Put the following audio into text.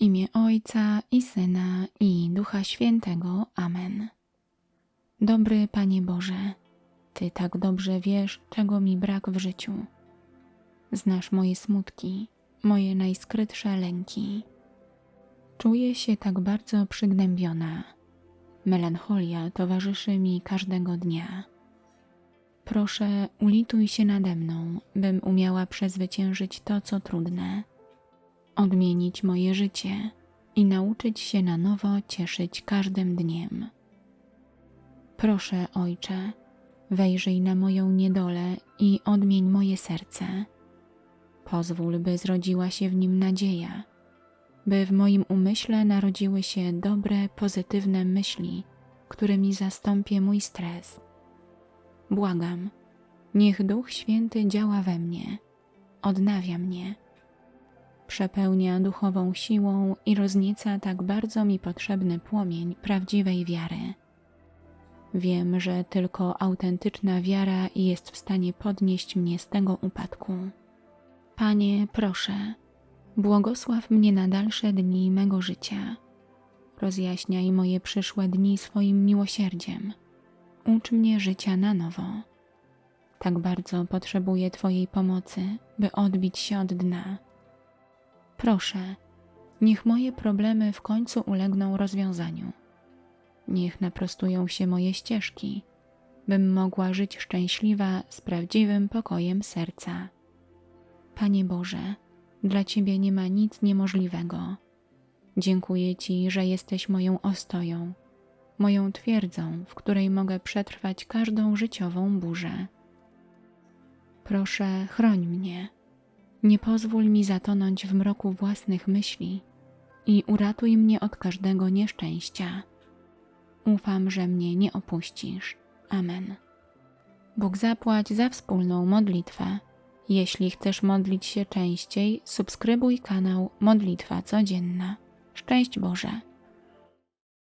W imię Ojca i Syna i Ducha Świętego. Amen. Dobry Panie Boże, Ty tak dobrze wiesz, czego mi brak w życiu. Znasz moje smutki, moje najskrytsze lęki. Czuję się tak bardzo przygnębiona. Melancholia towarzyszy mi każdego dnia. Proszę, ulituj się nade mną, bym umiała przezwyciężyć to, co trudne, odmienić moje życie i nauczyć się na nowo cieszyć każdym dniem. Proszę, Ojcze, wejrzyj na moją niedolę i odmień moje serce. Pozwól, by zrodziła się w nim nadzieja, by w moim umyśle narodziły się dobre, pozytywne myśli, którymi zastąpię mój stres. Błagam, niech Duch Święty działa we mnie, odnawia mnie, przepełnia duchową siłą i roznieca tak bardzo mi potrzebny płomień prawdziwej wiary. Wiem, że tylko autentyczna wiara jest w stanie podnieść mnie z tego upadku. Panie, proszę, błogosław mnie na dalsze dni mego życia. Rozjaśniaj moje przyszłe dni swoim miłosierdziem. Ucz mnie życia na nowo. Tak bardzo potrzebuję Twojej pomocy, by odbić się od dna. Proszę, niech moje problemy w końcu ulegną rozwiązaniu. Niech naprostują się moje ścieżki, bym mogła żyć szczęśliwa z prawdziwym pokojem serca. Panie Boże, dla Ciebie nie ma nic niemożliwego. Dziękuję Ci, że jesteś moją ostoją, moją twierdzą, w której mogę przetrwać każdą życiową burzę. Proszę, chroń mnie. Nie pozwól mi zatonąć w mroku własnych myśli i uratuj mnie od każdego nieszczęścia. Ufam, że mnie nie opuścisz. Amen. Bóg zapłać za wspólną modlitwę. Jeśli chcesz modlić się częściej, subskrybuj kanał Modlitwa Codzienna. Szczęść Boże!